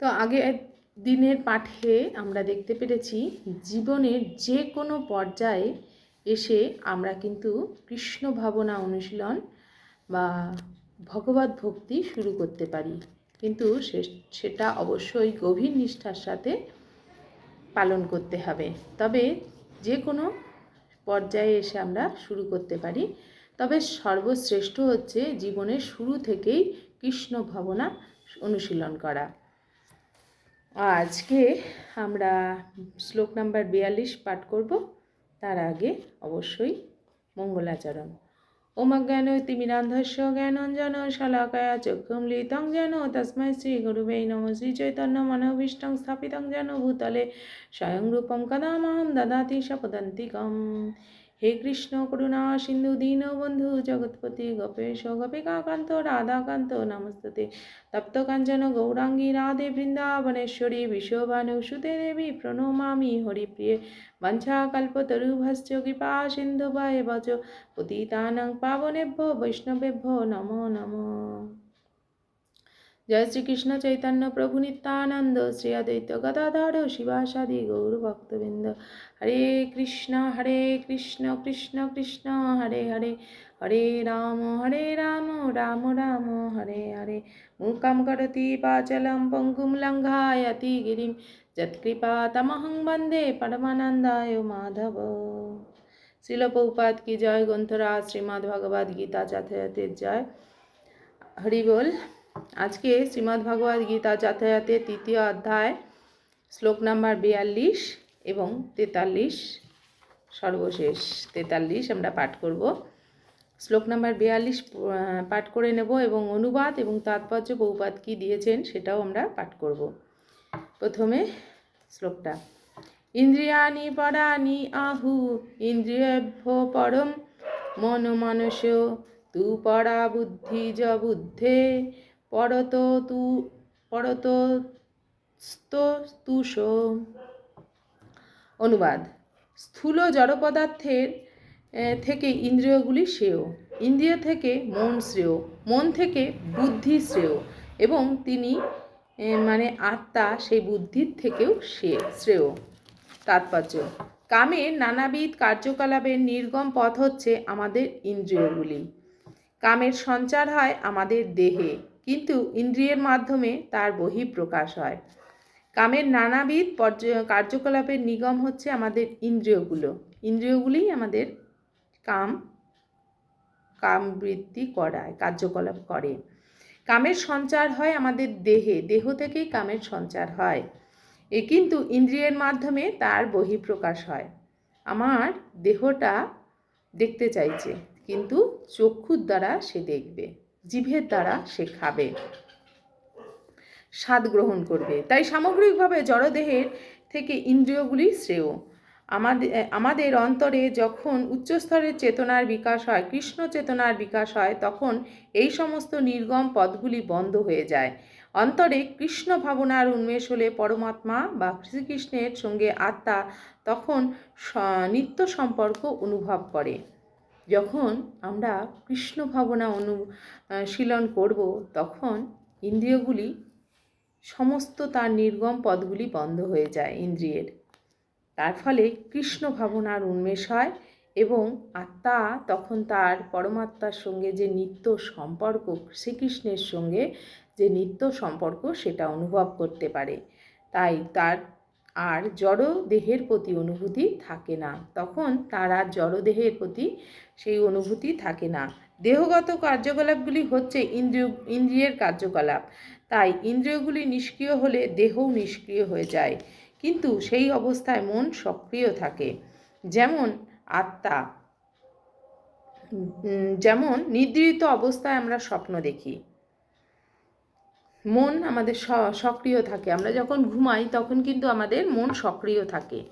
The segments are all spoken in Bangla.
তো আগে দিনের পাঠে আমরা দেখতে পেরেছি, জীবনের যে কোনো পর্যায়ে এসে আমরা কিন্তু কৃষ্ণ ভাবনা অনুশীলন বা ভগবত ভক্তি শুরু করতে পারি। কিন্তু সেটা অবশ্যই গভীর নিষ্ঠার সাথে পালন করতে হবে। তবে যে কোনো পর্যায়ে এসে আমরা শুরু করতে পারি। তবে সর্বশ্রেষ্ঠ হচ্ছে জীবনের শুরু থেকেই কৃষ্ণ ভাবনা অনুশীলন করা। আজকে আমরা শ্লোক নাম্বার বিয়াল্লিশ পাঠ করব। তার আগে অবশ্যই মঙ্গলাচরণ। ওম জ্ঞান তিমিরান্ধস্য জ্ঞানঞ্জন শলাকয়া চক্ষুম লিতং যেন তস্मै শ্রী গুরুবে নম শ্রী চৈতন্য মনোভীষ্টং স্থাপিতং যেন ভূতলে স্বয়ং রূপম কদামহম দদাতি সপদন্তিকম হে কৃষ্ণ করুণা, সিন্ধু দীন বন্ধু, জগৎপতি গোপেশ গোপিকাকান্ত রাধাকান্ত নমস্তে তপ্ত কাঞ্চন গৌরাঙ্গী, রাধে বৃন্দাবনেশ্বরী বিশ্বভানুসুতে দেবী, প্রণমামি হরিপ্রিয়ে। বঞ্ছাকল্পতরুভশ্চ কৃপা সিন্ধুবায় বচ, পতিতানাং পাবনেভ্যো, বৈষ্ণবেভ্যো, নমো নমো। জয় শ্রীকৃষ্ণ চৈতন্য প্রভু নিত্যানন্দ শ্রী অদ্বৈত গদাধর শিবাসাদি গৌর ভক্তবৃন্দ। হরে কৃষ্ণ হরে কৃষ্ণ কৃষ্ণ কৃষ্ণ, হরে হরে। হরে রাম হরে রাম রাম রাম, হরে হরে। মূকং করতি পাচলং পঙ্কুম লঙ্ঘায়তি গিরিম। যৎকৃপা তমহং বন্দে পরমানন্দায় মাধব। শিল পৌপাত কি জয় গ্রন্থরা শ্রীমদ্ ভগবদ গীতা জয়। হরি বল। আজকে শ্রীমদ্ গীতা যাতায়াতের তৃতীয় অধ্যায়, শ্লোক নাম্বার বিয়াল্লিশ এবং তেতাল্লিশ, সর্বশেষ তেতাল্লিশ আমরা পাঠ করব। শ্লোক নাম্বার বিয়াল্লিশ পাঠ করে নেব এবং অনুবাদ এবং তাৎপর্য বহুপাত কী দিয়েছেন সেটাও আমরা পাঠ করব। প্রথমে শ্লোকটা, ইন্দ্রিয়াণি পরাণি আহু, ইন্দ্রিয়েভ্য পরম মন মানস তু পরা বুদ্ধি য বুদ্ধে পরত তু, পরত তুষ। অনুবাদ। স্থূল জড় পদার্থের থেকে ইন্দ্রিয়গুলি শ্রেয়। ইন্দ্রিয় থেকে মন শ্রেয়, মন থেকে বুদ্ধি শ্রেয় এবং তিনি মানে আত্মা সেই বুদ্ধির থেকেও সে, শ্রেয়। তাৎপর্য। কামের নানাবিধ কার্যকলাপের নির্গম পথ হচ্ছে আমাদের ইন্দ্রিয়গুলি। কামের সঞ্চার হয় আমাদের দেহে। কিন্তু ইন্দ্রিয়ের মাধ্যমে তার বহিঃপ্রকাশ হয়। কামের নানাবিধ পর্য- কার্যকলাপের নিগম হচ্ছে আমাদের ইন্দ্রিয়গুলো। ইন্দ্রিয়গুলিই আমাদের কাম কাম বৃত্তি করায়, কার্যকলাপ করে। কামের সঞ্চার হয় আমাদের দেহে, দেহ থেকেই কামের সঞ্চার হয়। এ কিন্তু ইন্দ্রিয়ের মাধ্যমে তার বহিঃপ্রকাশ হয়। আমার দেহটা দেখতে চাইছে, কিন্তু চক্ষুর দ্বারা সে দেখবে। জিভের দ্বারা সে খাবে। স্বাদ গ্রহণ করবে। তাই সামগ্রিকভাবে জড়দেহের থেকে ইন্দ্রিয়গুলি শ্রেয়। আমাদের আমাদের অন্তরে যখন উচ্চস্তরের চেতনার বিকাশ হয়, কৃষ্ণ চেতনার বিকাশ হয়, তখন এই সমস্ত নির্গম পথগুলি বন্ধ হয়ে যায়। অন্তরে কৃষ্ণ ভাবনার উন্মেষ হলে পরমাত্মা বা শ্রীকৃষ্ণের সঙ্গে আত্মা তখন নিত্য সম্পর্ক অনুভব করে। যখন আমরা কৃষ্ণ ভাবনা অনুশীলন করব, তখন ইন্দ্রিয়গুলি সমস্ত তার নির্গম পদগুলি বন্ধ হয়ে যায় ইন্দ্রিয়ের। তার ফলে কৃষ্ণ ভাবনার উন্মেষ হয় এবং আত্মা তখন তার পরমাত্মার সঙ্গে যে নিত্য সম্পর্ক, শ্রীকৃষ্ণের সঙ্গে যে নিত্য সম্পর্ক সেটা অনুভব করতে পারে। তাই তার আর জড় দেহের প্রতি অনুভূতি থাকে না। তখন তার আর জড় দেহের প্রতি সেই অনুভূতি থাকে না। দেহগত কার্যকলাপগুলি হচ্ছে ইন্দ্রিয়, ইন্দ্রিয়ের কার্যকলাপ। তাই ইন্দ্রিয়গুলি নিষ্ক্রিয় হলে দেহও নিষ্ক্রিয় হয়ে যায়। কিন্তু সেই অবস্থায় মন সক্রিয় থাকে। যেমন আত্মা যেমন নিদ্রিত অবস্থায় আমরা স্বপ্ন দেখি। মন আমাদের সক্রিয় থাকে। আমরা যখন ঘুমাই, তখন কিন্তু আমাদের মন সক্রিয় থাকে।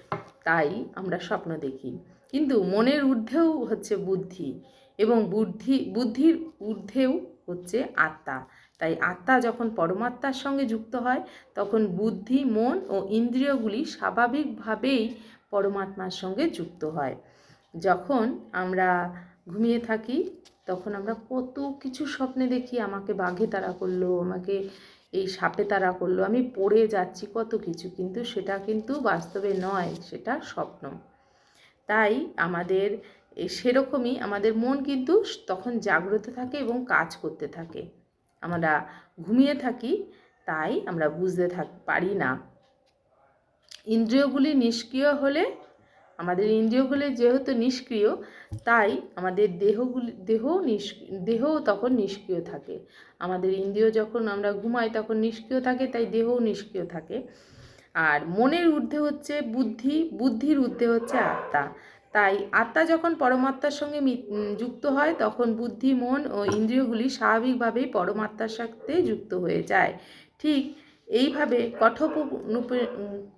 তাই আমরা স্বপ্ন দেখি। কিন্তু মনের ঊর্ধ্বেও হচ্ছে বুদ্ধি এবং বুদ্ধি, বুদ্ধির ঊর্ধ্বেও হচ্ছে আত্মা। তাই আত্মা যখন পরমাত্মার সঙ্গে যুক্ত হয়, তখন বুদ্ধি, মন ও ইন্দ্রিয়গুলি স্বাভাবিকভাবেই পরমাত্মার সঙ্গে যুক্ত হয়। যখন আমরা ঘুমিয়ে থাকি তখন আমরা কত কিছু স্বপ্নে দেখি, আমাকে বাঘে তাড়া করল, আমাকে এই সাপে তারা করল, আমি পড়ে যাচ্ছি কত কিছু। কিন্তু সেটা কিন্তু বাস্তবে নয়, সেটা স্বপ্ন। তাই আমাদের সেরকমই আমাদের মন কিন্তু তখন জাগ্রত থাকে এবং কাজ করতে থাকে। আমরা ঘুমিয়ে থাকি, তাই আমরা বুঝতে থাক, পারি না। ইন্দ্রিয়গুলি নিষ্ক্রিয় হলে আমাদের ইন্দ্রিয়গুলি যেহেতু নিষ্ক্রিয়, তাই আমাদের দেহগুলি দেহ দেহও তখন নিষ্ক্রিয় থাকে। আমাদের ইন্দ্রিয় যখন আমরা ঘুমাই তখন নিষ্ক্রিয় থাকে, তাই দেহও নিষ্ক্রিয় থাকে। আর মনের ঊর্ধ্বে হচ্ছে বুদ্ধি, বুদ্ধির ঊর্ধ্বে হচ্ছে আত্মা। তাই আত্মা যখন পরমাত্মার সঙ্গে যুক্ত হয়, তখন বুদ্ধি, মন ও ইন্দ্রিয়গুলি স্বাভাবিকভাবেই পরমাত্মার সাথে যুক্ত হয়ে যায়। ঠিক এইভাবে কঠোপ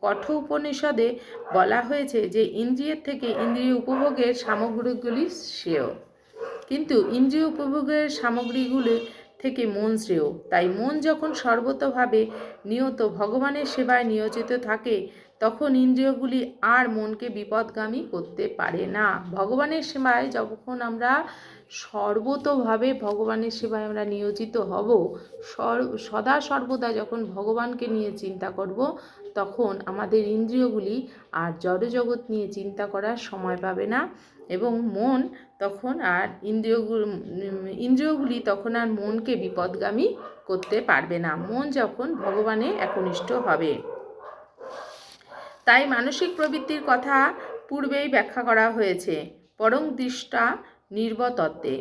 কঠোপনিষদে বলা হয়েছে যে ইন্দ্রিয়ের থেকে ইন্দ্রিয় উপভোগের সামগ্রীগুলি শ্রেয়। কিন্তু ইন্দ্রিয় উপভোগের সামগ্রীগুলি থেকে মন শ্রেয়। তাই মন যখন সর্বতভাবে নিয়ত, ভগবানের সেবায় নিয়োজিত থাকে তখন ইন্দ্রিয়গুলি আর মনকে বিপদগামী করতে পারে না। ভগবানের সেবায় যখন আমরা সর্বতভাবে ভগবানের সেবায় আমরা নিয়োজিত হব সদা সর্বদা যখন ভগবানকে নিয়ে চিন্তা করব, তখন আমাদের ইন্দ্রিয়গুলি আর জড়জগৎ নিয়ে চিন্তা করার সময় পাবে না এবং মন তখন আর ইন্দ্রিয়গুলো ইন্দ্রিয়গুলি তখন আর মনকে বিপদগামী করতে পারবে না। মন যখন ভগবানে একনিষ্ঠ হবে। তাই মানসিক প্রবৃত্তির কথা পূর্বেই ব্যাখ্যা করা হয়েছে। পরং দৃষ্টা নির্বতত্ত্বে।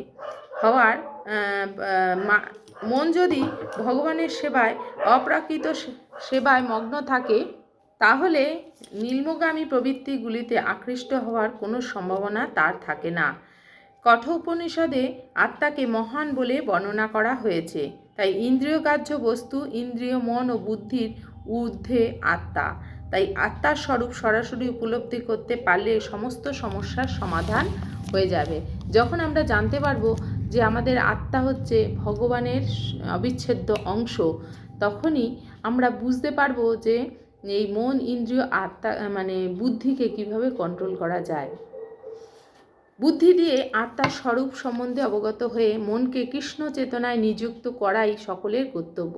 হওয়ার মন যদি ভগবানের সেবায়, অপ্রাকৃত সেবায় মগ্ন থাকে, তাহলে নীলমগামী প্রবৃত্তিগুলিতে আকৃষ্ট হওয়ার কোনো সম্ভাবনা তার থাকে না। কঠোপনিষদে আত্মাকে মহান বলে বর্ণনা করা হয়েছে। তাই ইন্দ্রিয়গ্রাহ্য বস্তু, ইন্দ্রিয় মন ও বুদ্ধির ঊর্ধ্বে আত্মা। তাই আত্মার স্বরূপ সরাসরি উপলব্ধি করতে পারলে সমস্ত সমস্যার সমাধান হয়ে যাবে। যখন আমরা জানতে পারব যে আমাদের আত্মা হচ্ছে ভগবানের অবিচ্ছেদ্য অংশ, তখনই আমরা বুঝতে পারব যে এই মন ইন্দ্রিয় আত্মা মানে বুদ্ধিকে কীভাবে কন্ট্রোল করা যায়। বুদ্ধি দিয়ে আত্মার স্বরূপ সম্বন্ধে অবগত হয়ে মনকে কৃষ্ণ চেতনায় নিযুক্ত করাই সকলের কর্তব্য।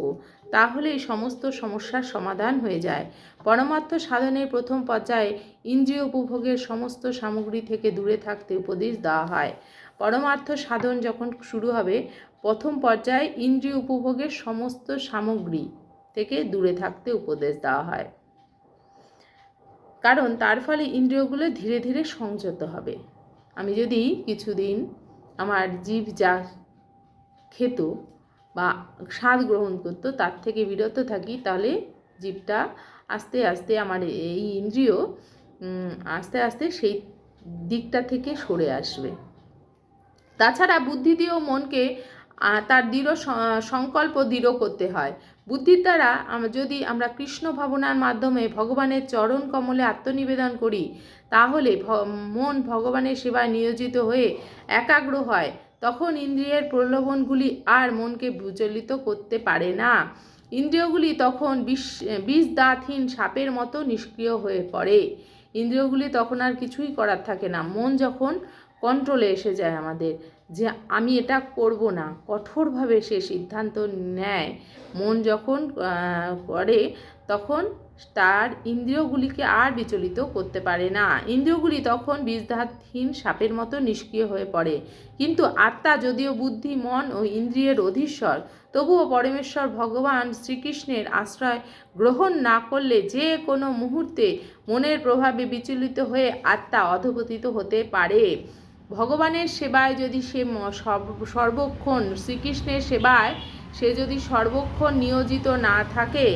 তাহলেই সমস্ত সমস্যার সমাধান হয়ে যায়। পরমার্থ সাধনের প্রথম পর্যায়ে ইন্দ্রিয় উপভোগের সমস্ত সামগ্রী থেকে দূরে থাকতে উপদেশ দেওয়া হয়। পরমার্থ সাধন যখন শুরু হবে, প্রথম পর্যায়ে ইন্দ্রিয় উপভোগের সমস্ত সামগ্রী থেকে দূরে থাকতে উপদেশ দেওয়া হয়। কারণ তার ফলে ইন্দ্রিয়গুলো ধীরে ধীরে সংযত হবে। আমি যদি কিছুদিন আমার জীব যা খেত বা স্বাদ গ্রহণ করতো, তার থেকে বিরত থাকি, তাহলে জীবটা আস্তে আস্তে আমার এই ইন্দ্রিয় আস্তে আস্তে সেই দিকটা থেকে সরে আসবে। তাছাড়া বুদ্ধি দিয়েও মনকে তার দৃঢ় সংকল্প দৃঢ় করতে হয়। বুদ্ধির দ্বারা যদি আমরা কৃষ্ণ ভাবনার মাধ্যমে ভগবানের চরণ কমলে আত্মনিবেদন করি, তাহলে মন ভগবানের সেবায় নিয়োজিত হয়ে একাগ্র হয়, তখন ইন্দ্রিয়ের প্রলোভনগুলি আর মনকে বিচলিত করতে পারে না। ইন্দ্রিয়গুলি তখন বিষ বিষ দাঁতহীন সাপের মতো নিষ্ক্রিয় হয়ে পড়ে। ইন্দ্রিয়গুলি তখন আর কিছুই করার থাকে না। মন যখন কন্ট্রোলে এসে যায় আমাদের। যে আমি এটা করব না, কঠোরভাবে সে সিদ্ধান্ত নেয়। মন যখন করে তখন তার ইন্দ্রিয়গুলিকে আর বিচলিত করতে পারে না। ইন্দ্রিয়গুলি তখন বীজদাহীন সাপের মতো নিষ্ক্রিয় হয়ে পড়ে। কিন্তু আত্মা যদিও বুদ্ধি, মন ও ইন্দ্রিয়ের অধীশ্বর, তবুও পরমেশ্বর ভগবান শ্রীকৃষ্ণের আশ্রয় গ্রহণ না করলে যে কোনো মুহূর্তে মনের প্রভাবে বিচলিত হয়ে আত্মা অধপতিত হতে পারে। ভগবানের সেবায় যদি সে সর্বক্ষণ, শ্রীকৃষ্ণের সেবায় সে যদি সর্বক্ষণ নিয়োজিত না থাকে,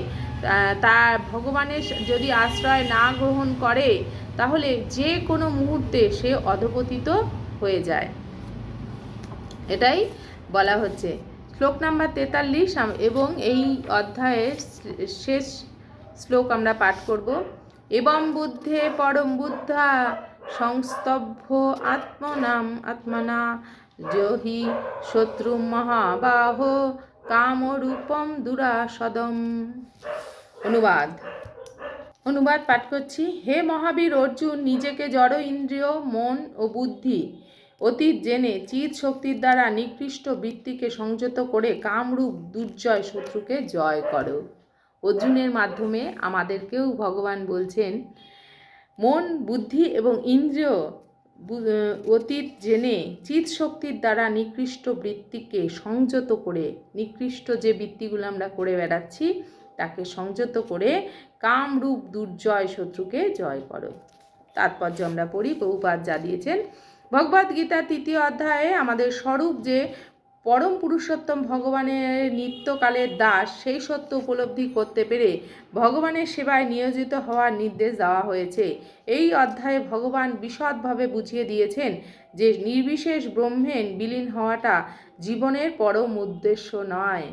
তা ভগবানের যদি আশ্রয় না গ্রহণ করে, তাহলে যে কোনো মুহূর্তে সে অধপতিত হয়ে যায়। এটাই বলা হচ্ছে। শ্লোক নাম্বার তেতাল্লিশ এবং এই অধ্যায়ের শেষ শ্লোক আমরা পাঠ করব। এবং বুদ্ধে পরম বুদ্ধা সংস্তভ্য আত্মনাম, আত্মনা, জহি শত্রু মহাবাহ, কামরূপম দুরাসদম। অনুবাদ। অনুবাদ পাঠ করছি, হে মহাবীর অর্জুন, নিজেকে জড় ইন্দ্রিয়, মন ও বুদ্ধি, অতীত জেনে চিত শক্তির দ্বারা নিকৃষ্ট বৃত্তিকে সংযত করে কামরূপ দুর্জয় শত্রুকে জয় করো। অর্জুনের মাধ্যমে আমাদেরকেও ভগবান বলছেন মন, বুদ্ধি এবং ইন্দ্রিয় অতীত জেনে চিত শক্তির দ্বারা নিকৃষ্ট বৃত্তিকে সংযত করে, নিকৃষ্ট যে বৃত্তিগুলো আমরা করে বেড়াচ্ছি, তাকে সংযত করে কামরূপ দুর্জয় শত্রুকে জয় করো। তাৎপর্য আমরা পড়ি বহুপাত যা দিয়েছেন। ভগবদ গীতা তৃতীয় অধ্যায়ে আমাদের স্বরূপ যে পরম পুরুষোত্তম ভগবানের নিত্যকালের দাস, সেই সত্য উপলব্ধি করতে পেরে ভগবানের সেবায় নিয়োজিত হওয়ার নির্দেশ দেওয়া হয়েছে। এই অধ্যায়ে ভগবান বিশদভাবে বুঝিয়ে দিয়েছেন যে নির্বিশেষ ব্রহ্মেন বিলীন হওয়াটা জীবনের পরম উদ্দেশ্য নয়।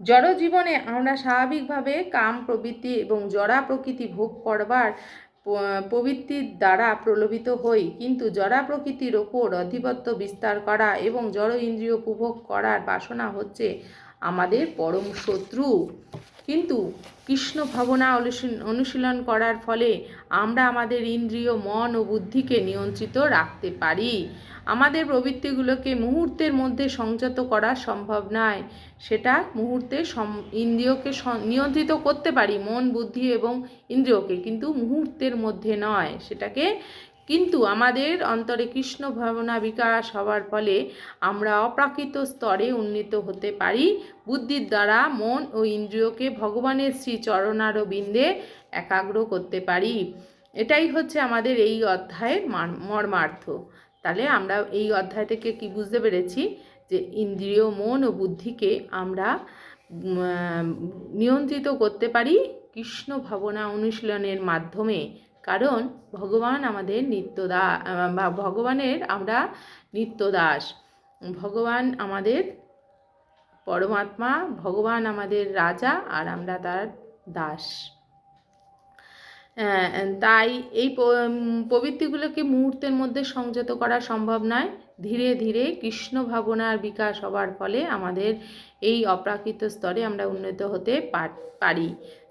জড় জীবনে আমরা স্বাভাবিকভাবে কাম প্রবৃত্তি এবং জড়া প্রকৃতি ভোগ করবার প্রবৃত্তির দ্বারা প্রলোভিত হই, কিন্তু জড়া প্রকৃতির ওপর আধিপত্য বিস্তার করা এবং জড় ইন্দ্রিয় উপভোগ করার বাসনা হচ্ছে আমাদের পরম শত্রু। কিন্তু কৃষ্ণ ভাবনা অনুশী- অনুশীলন করার ফলে আমরা আমাদের ইন্দ্রিয়, মন ও বুদ্ধিকে নিয়ন্ত্রিত রাখতে পারি। আমাদের প্রবৃত্তিগুলোকে মুহূর্তের মধ্যে সংযত করা সম্ভব নয়। সেটা মুহূর্তে ইন্দ্রিয়কে নিয়ন্ত্রিত করতে পারি, মন, বুদ্ধি এবং ইন্দ্রিয়কে। কিন্তু মুহূর্তের মধ্যে নয়। সেটাকে কিন্তু আমাদের অন্তরে কৃষ্ণ ভাবনা বিকাশ হওয়ার ফলে আমরা অপ্রাকৃত স্তরে উন্নীত হতে পারি। বুদ্ধির দ্বারা মন ও ইন্দ্রিয়কে ভগবানের শ্রী চরণারবিন্দে একাগ্র করতে পারি। এটাই হচ্ছে আমাদের এই অধ্যায়ের মর্মার্থ। তাহলে আমরা এই অধ্যায় থেকে কি বুঝতে পেরেছি? যে ইন্দ্রিয়, মন ও বুদ্ধিকে আমরা নিয়ন্ত্রিত করতে পারি কৃষ্ণ ভাবনা অনুশীলনের মাধ্যমে। কারণ ভগবান আমাদের নিত্যদা, বা ভগবানের আমরা নিত্যদাস। ভগবান আমাদের পরমাত্মা, ভগবান আমাদের রাজা আর আমরা তার দাস। তাই এই প্রবৃত্তিগুলোকে মুহূর্তের মধ্যে সংযত করা সম্ভব নয়। ধীরে ধীরে কৃষ্ণ ভাবনার বিকাশ হওয়ার ফলে আমাদের এই অপ্রাকৃত স্তরে আমরা উন্নত হতে পার-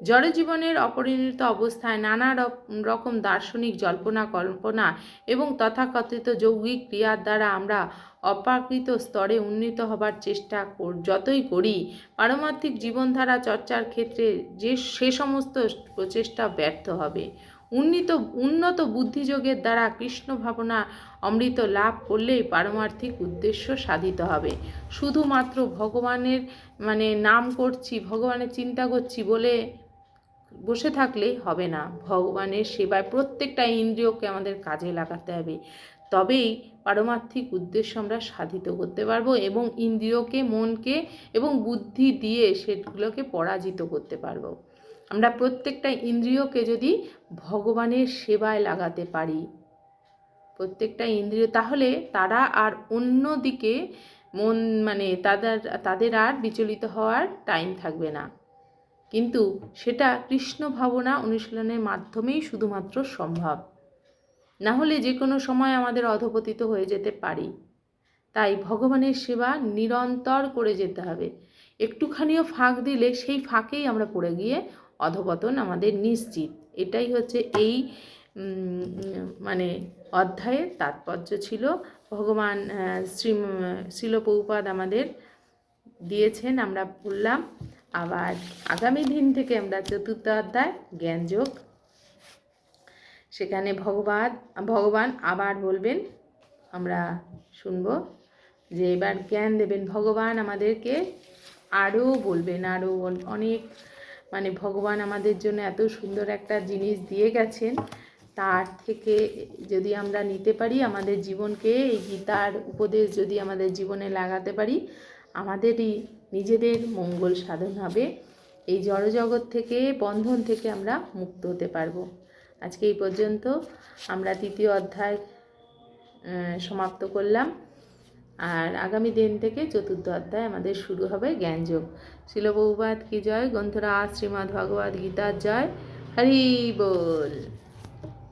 জড়জীবনের অপরিণত অবস্থায় নানা রকম দার্শনিক জল্পনা, কল্পনা এবং তথাকথিত যৌগিক ক্রিয়ার দ্বারা আমরা অপ্রাকৃত স্তরে উন্নীত হবার চেষ্টা কর- যতই করি, পারমার্থিক জীবনধারা চর্চার ক্ষেত্রে যে, সে সমস্ত প্রচেষ্টা ব্যর্থ হবে। উন্নীত, উন্নত বুদ্ধিযোগের দ্বারা কৃষ্ণ ভাবনা অমৃত লাভ করলেই পারমার্থিক উদ্দেশ্য সাধিত হবে। শুধুমাত্র ভগবানের মানে নাম করছি, ভগবানের চিন্তা করছি বলে বসে থাকলেই হবে না। ভগবানের সেবায় প্রত্যেকটা ইন্দ্রিয়কে আমাদের কাজে লাগাতে হবে। তবেই পারমার্থিক উদ্দেশ্য আমরা সাধিত করতে পারব এবং ইন্দ্রিয়কে, মনকে এবং বুদ্ধি দিয়ে সেগুলোকে পরাজিত করতে পারব। আমরা প্রত্যেকটা ইন্দ্রিয়কে যদি ভগবানের সেবায় লাগাতে পারি, প্রত্যেকটা ইন্দ্রিয়, তাহলে তারা আর অন্য দিকে মন মানে তাদের তাদের আর বিচলিত হওয়ার টাইম থাকবে না। কিন্তু সেটা কৃষ্ণ ভাবনা অনুশীলনের মাধ্যমেই শুধুমাত্র সম্ভব। না হলে যে কোনো সময় আমাদের অধপতিত হয়ে যেতে পারি। তাই ভগবানের সেবা নিরন্তর করে যেতে হবে। একটুখানিও ফাঁক দিলে সেই ফাঁকেই আমরা পড়ে গিয়ে অধপতন আমাদের নিশ্চিত। এটাই হচ্ছে এই মানে অধ্যায়ের তাৎপর্য ছিল। ভগবান শ্রী শিলপৌপাদ আমাদের দিয়েছেন, আমরা পড়লাম। আবার আগামী দিন থেকে আমরা চতুর্থ অধ্যায়, জ্ঞানযোগ। সেখানে ভগবান ভগবান আবার বলবেন, আমরা শুনব যে এবার জ্ঞান দেবেন। ভগবান আমাদেরকে আরও বলবেন, আরও অনেক মানে ভগবান আমাদের জন্য এত সুন্দর একটা জিনিস দিয়ে গেছেন, তার থেকে যদি আমরা নিতে পারি আমাদের জীবনকে, এই গীতার উপদেশ যদি আমাদের জীবনে লাগাতে পারি, আমাদেরই নিজেদের মঙ্গল সাধন হবে। এই জড়জগৎ থেকে, বন্ধন থেকে আমরা মুক্ত হতে পারব। আজকে এই পর্যন্ত আমরা তৃতীয় অধ্যায় সমাপ্ত করলাম। আর আগামী দিন থেকে চতুর্থ অধ্যায় আমাদের শুরু হবে জ্ঞানযোগ। শিলবৌবাদ কি জয়? গ্রন্থরাজ শ্রীমদ্ ভগবদ্ গীতার জয়। হরি বল।